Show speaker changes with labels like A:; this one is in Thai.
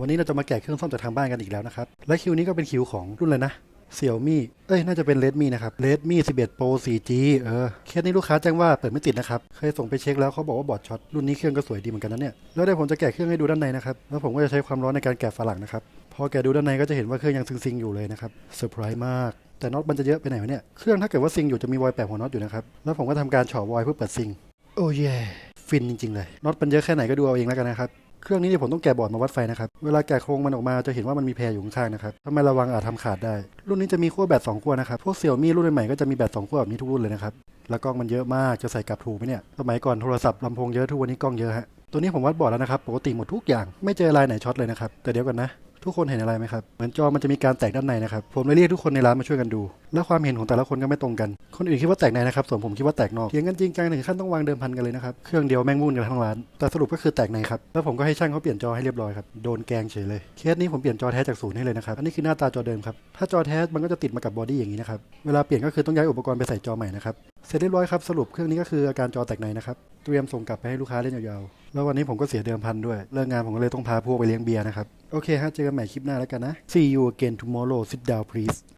A: วันนี้เราจะมาแกะเครื่องซ่อมจากทางบ้านกันอีกแล้วนะครับ และคิวนี้ก็เป็นคิวของรุ่นเลยนะเสี่ยวมี่เอ้ย น่าจะเป็น Redmi นะครับ Redmi 11 Pro 4G เออ เคสนี้ลูกค้าแจ้งว่าเปิดไม่ติดนะครับ เคยส่งไปเช็คแล้วเขาบอกว่าบอร์ดช็อต รุ่นนี้เครื่องก็สวยดีเหมือนกันนะเนี่ย แล้วเดี๋ยวผมจะแกะเครื่องให้ดูด้านในนะครับ แล้วผมก็จะใช้ความร้อนในการแกะฝาหลังนะครับ พอแกะดูด้านในก็จะเห็นว่าเครื่องยังซิงๆอยู่เลยนะครับ เซอร์ไพรส์มาก แต่น็อตมันจะเยอะไปไหนวะเนี่ย เครื่องถ้าเกิดว่าซิงอยู่จะมีวอยแปะหัวน็อตอยู่นะครับ แล้วผมก็ทำการเฉาะวอยเพื่อเปิดซิง โอ้ยฟินจริงๆเลยน็อตมันเยอะแค่ไหนก็ดูเอาเองแล้วกันนะครับ เครื่องนี้เนี่ยผมต้องแกะบอร์ดมาวัดไฟนะครับ เวลาแกะโครงมันออกมาจะเห็นว่ามันมีแพรอยู่ข้างๆนะครับถ้าไม่ระวังอาจทำขาดได้ รุ่นนี้จะมีขั้วแบต2ขั้วนะครับ พวกเซี่ยวมี่รุ่นใหม่ก็จะมีแบต2ขั้วแบบนี้ทุกรุ่นเลยนะครับ แล้วกล้องมันเยอะมาก จะใส่กลับถูกไหมเนี่ย สมัยก่อนโทรศัพท์ลำโพงเยอะทุกวันนี้กล้องเยอะฮะ ตัวนี้ผมวัดบอร์ดแล้วนะครับ ปกติหมดทุกอย่าง ไม่เจอลายไหนช็อตเลยนะครับ แต่เดี๋ยวกันนะ ทุกคนเห็นอะไรไหมครับเหมือนจอมันจะมีการแตกด้านในนะครับผมเลยเรียกทุกคนในร้านมาช่วยกันดู และความเห็นของแต่ละคนก็ไม่ตรงกัน คนอื่นคิดว่าแตกในนะครับส่วนผมคิดว่าแตกนอกเถียงกันจริงจังถึงขั้นต้องวางเดิมพันกันเลยนะครับเครื่องเดียวแม่งวุ่นกันทั้งร้านแต่สรุปก็คือแตกในครับแล้วผมก็ให้ช่างเขาเปลี่ยนจอให้เรียบร้อยครับโดนแกงเฉยเลยเคสนี้ผมเปลี่ยนจอแท้จากศูนย์ให้เลยนะครับอันนี้คือหน้าตาจอเดิมครับถ้าจอแท้มันก็จะติดมากับบอดี้อย่างนี้นะครับเวลาเปลี่ยนก็คือต้องย้ายอุปกรณ์ไปใส่จอใหม่นะครับ เสร็จเรียบร้อยครับสรุปเครื่องนี้ก็คืออาการจอแตกในนะครับ เตรียมส่งกลับไปให้ลูกค้าเล่นยาวๆ แล้ววันนี้ผมก็เสียเดิมพันด้วย เลิกงานผมก็เลยต้องพาพวกไปเลี้ยงเบียร์นะครับ โอเคฮะเจอกันใหม่คลิปหน้าแล้วกันนะ See you again tomorrow sit down please